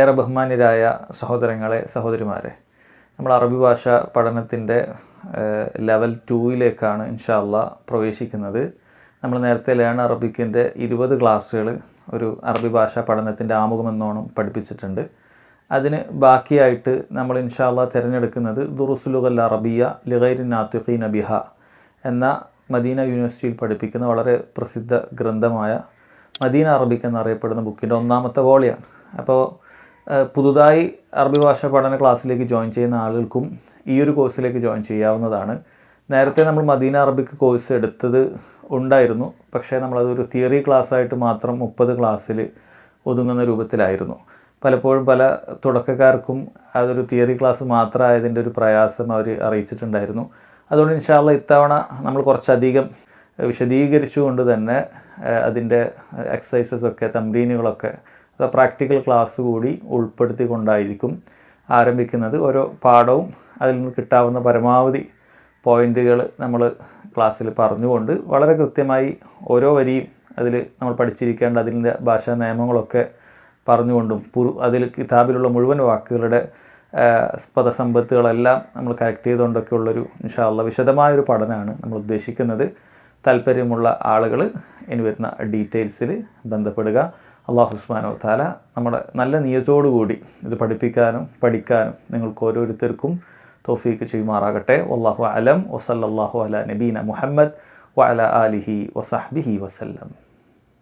ഏറെ ബഹുമാന്യരായ സഹോദരങ്ങളെ സഹോദരിമാരെ നമ്മൾ അറബി ഭാഷ പഠനത്തിന്റെ ലെവൽ ടൂയിലേക്കാണ് ഇൻഷാല്ല പ്രവേശിക്കുന്നത്. നമ്മൾ നേരത്തെ ലേൺ അറബിക്കിന്റെ ഇരുപത് ക്ലാസ്സുകൾ ഒരു അറബി ഭാഷ പഠനത്തിന്റെ ആമുഖമെന്നോണം പഠിപ്പിച്ചിട്ടുണ്ട്. അതിന് ബാക്കിയായിട്ട് നമ്മൾ ഇൻഷാല്ല തിരഞ്ഞെടുക്കുന്നത് ദുറുസുലുഗൽ അറബിയ ലിഗൈരി നാത്തുഖീൻ ബിഹ എന്ന മദീന യൂണിവേഴ്സിറ്റിയിൽ പഠിപ്പിക്കുന്ന വളരെ പ്രസിദ്ധ ഗ്രന്ഥമായ മദീന അറബിക്ക് എന്നറിയപ്പെടുന്ന ബുക്കിന്റെ ഒന്നാമത്തെ വോളിയാണ്. അപ്പോൾ പുതുതായി അറബി ഭാഷ പഠന ക്ലാസ്സിലേക്ക് ജോയിൻ ചെയ്യുന്ന ആളുകൾക്കും ഈ ഒരു കോഴ്സിലേക്ക് ജോയിൻ ചെയ്യാവുന്നതാണ്. നേരത്തെ നമ്മൾ മദീന അറബിക്ക് കോഴ്സ് എടുത്തത് ഉണ്ടായിരുന്നു. പക്ഷേ നമ്മളതൊരു തിയറി ക്ലാസ്സായിട്ട് മാത്രം മുപ്പത് ക്ലാസ്സിൽ ഒതുങ്ങുന്ന രൂപത്തിലായിരുന്നു. പലപ്പോഴും പല തുടക്കക്കാർക്കും അതൊരു തിയറി ക്ലാസ് മാത്രമായതിന്റെ ഒരു പ്രയാസം അവർ അറിയിച്ചിട്ടുണ്ടായിരുന്നു. അതുകൊണ്ട് ഇൻഷാല്ല ഇത്തവണ നമ്മൾ കുറച്ചധികം വിശദീകരിച്ചുകൊണ്ട് തന്നെ അതിന്റെ എക്സസൈസസ് ഒക്കെ തമ്പ്രീനുകളൊക്കെ പ്രാക്ടിക്കൽ ക്ലാസ് കൂടി ഉൾപ്പെടുത്തിക്കൊണ്ടായിരിക്കും ആരംഭിക്കുന്നത്. ഓരോ പാഠവും അതിൽ നിന്ന് കിട്ടാവുന്ന പരമാവധി പോയിന്റുകൾ നമ്മൾ ക്ലാസ്സിൽ പറഞ്ഞുകൊണ്ട് വളരെ കൃത്യമായി ഓരോ വരിയും അതിൽ നമ്മൾ പഠിച്ചിരിക്കേണ്ട അതിന്റെ ഭാഷാ നിയമങ്ങളൊക്കെ പറഞ്ഞുകൊണ്ടും പുറു അതിൽ കിതാബിലുള്ള മുഴുവൻ വാക്കുകളുടെ പദസമ്പത്തുകളെല്ലാം നമ്മൾ കറക്റ്റ് ചെയ്തുകൊണ്ടൊക്കെ ഉള്ളൊരു ഇൻഷാല്ല വിശദമായൊരു പഠനമാണ് നമ്മൾ ഉദ്ദേശിക്കുന്നത്. താല്പര്യമുള്ള ആളുകൾ ഇനി വരുന്ന ഡീറ്റെയിൽസിൽ ബന്ധപ്പെടുക. അള്ളാഹു താല നമ്മുടെ നല്ല നിയതോടുകൂടി ഇത് പഠിപ്പിക്കാനും പഠിക്കാനും നിങ്ങൾക്ക് ഓരോരുത്തർക്കും തോഫീക്ക് ചെയ്യുമാറാകട്ടെ. വല്ലാഹു അലം. വസല്ലാഹു അല നബീന മുഹമ്മദ് വഅല ആലിഹി വസഹ്ബിഹി വസല്ലം.